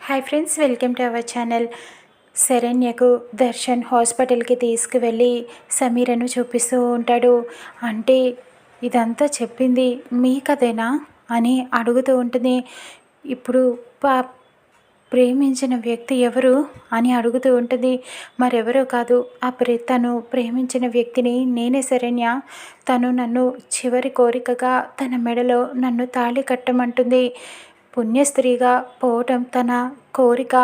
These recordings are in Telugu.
Hi friends welcome to our channel శరణ్యకు Darshan హాస్పిటల్కి తీసుకువెళ్ళి సమీరను చూపిస్తూ ఉంటాడు. అంటే ఇదంతా చెప్పింది మీ కథేనా? అని అడుగుతూ ఉంటుంది. ఇప్పుడు పా ప్రేమించిన వ్యక్తి ఎవరు? అని అడుగుతూ ఉంటుంది. మరెవరో కాదు ఆ ప్రే తను ప్రేమించిన వ్యక్తిని నేనే శరణ్య. తను నన్ను చివరి కోరికగా తన మెడలో నన్ను తాళి కట్టమంటుంది. పుణ్యస్త్రీగా పోవటం తన కోరిక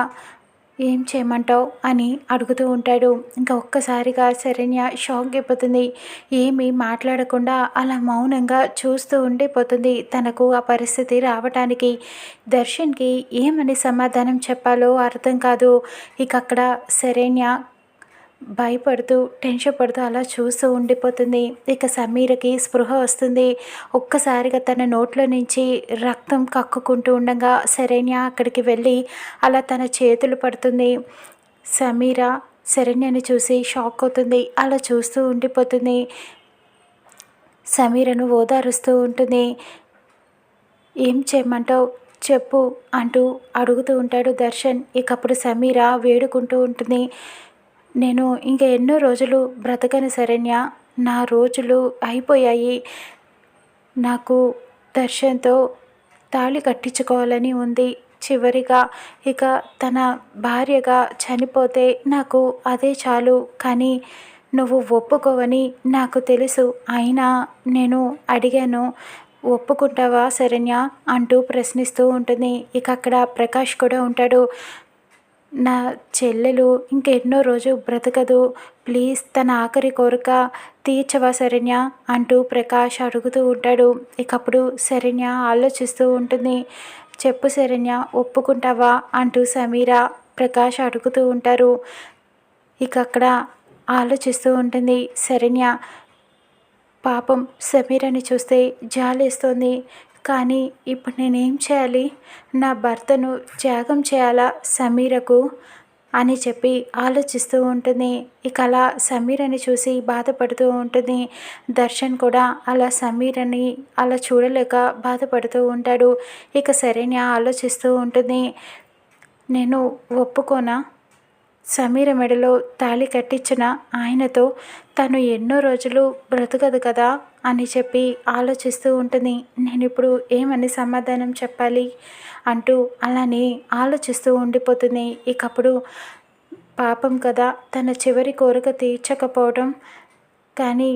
ఏం చేయమంటావు అని అడుగుతూ ఉంటాడు. ఇంకా ఒక్కసారిగా శరణ్య షాక్ అయిపోతుంది. ఏమీ మాట్లాడకుండా అలా మౌనంగా చూస్తూ ఉండిపోతుంది తనకు ఆ పరిస్థితి రావటానికి. దర్శన్కి ఏమని సమాధానం చెప్పాలో అర్థం కాదు. ఇక అక్కడ శరణ్య భయపడుతూ టెన్షన్ పడుతూ అలా చూస్తూ ఉండిపోతుంది. ఇక సమీరకి స్పృహ వస్తుంది. ఒక్కసారిగా తన నోట్లో నుంచి రక్తం కక్కుకుంటూ ఉండగా శరణ్య అక్కడికి వెళ్ళి అలా తన చేతులు పడుతుంది. సమీర శరణ్యని చూసి షాక్ అవుతుంది. అలా చూస్తూ ఉండిపోతుంది. సమీరను ఓదారుస్తూ ఉంటుంది. ఏం చేయమంటావు? చెప్పు అంటూ అడుగుతూ ఉంటాడు దర్శన్. ఇకప్పుడు సమీర వేడుకుంటూ ఉంటుంది. నేను ఇంక ఎన్నో రోజులు బ్రతకని శరణ్య. నా రోజులు అయిపోయాయి. నాకు దర్శన్తో తాళి కట్టించుకోవాలని ఉంది. చివరిగా ఇక తన భార్యగా చనిపోతే నాకు అదే చాలు. కానీ నువ్వు ఒప్పుకోవని నాకు తెలుసు. అయినా నేను అడిగాను ఒప్పుకుంటావా శరణ్య? అంటూ ప్రశ్నిస్తూ ఉంటుంది. ఇక అక్కడ ప్రకాష్ కూడా ఉంటాడు. నా చెల్లెలు ఇంకెన్నో రోజు బ్రతకదు. ప్లీజ్ తన ఆఖరి కోరిక తీర్చవా శరణ్య? అంటూ ప్రకాష్ అడుగుతూ ఉంటాడు. ఇకప్పుడు శరణ్య ఆలోచిస్తూ ఉంటుంది. చెప్పు శరణ్య ఒప్పుకుంటావా? అంటూ సమీర ప్రకాష్ అడుగుతూ ఉంటారు. ఇక అక్కడ ఆలోచిస్తూ ఉంటుంది శరణ్య. పాపం సమీరని చూస్తే జాలేస్తోంది. కానీ ఇప్పుడు నేనేం చేయాలి? నా భర్తను త్యాగం చేయాలా సమీరకు? అని చెప్పి ఆలోచిస్తూ ఉంటుంది. ఇక అలా సమీరని చూసి బాధపడుతూ ఉంటుంది. దర్శన్ కూడా అలా సమీరని అలా చూడలేక బాధపడుతూ ఉంటాడు. ఇక సరేని ఆలోచిస్తూ ఉంటుంది. నేను ఒప్పుకోనా? సమీర మెడలో తాళి కట్టించిన ఆయనతో తను ఎన్నో రోజులు బ్రతకదు కదా అని చెప్పి ఆలోచిస్తూ ఉంటుంది. నేను ఇప్పుడు ఏమని సమాధానం చెప్పాలి? అంటూ అలానే ఆలోచిస్తూ ఉండిపోతుంది. ఇకప్పుడు పాపం కదా తన చివరి కోరిక తీర్చకపోవడం. కానీ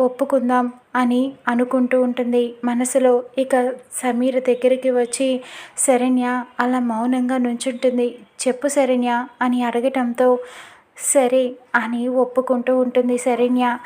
ఒప్పుకుందాం అని అనుకుంటూ ఉంటుంది. మనసులో ఇక సమీర దగ్గరికి వచ్చి శరణ్య అలా మౌనంగా నుంచుంటుంది. చెప్పు శరణ్య అని అడగటంతో సరే అని ఒప్పుకుంటూ ఉంటుంది శరణ్య.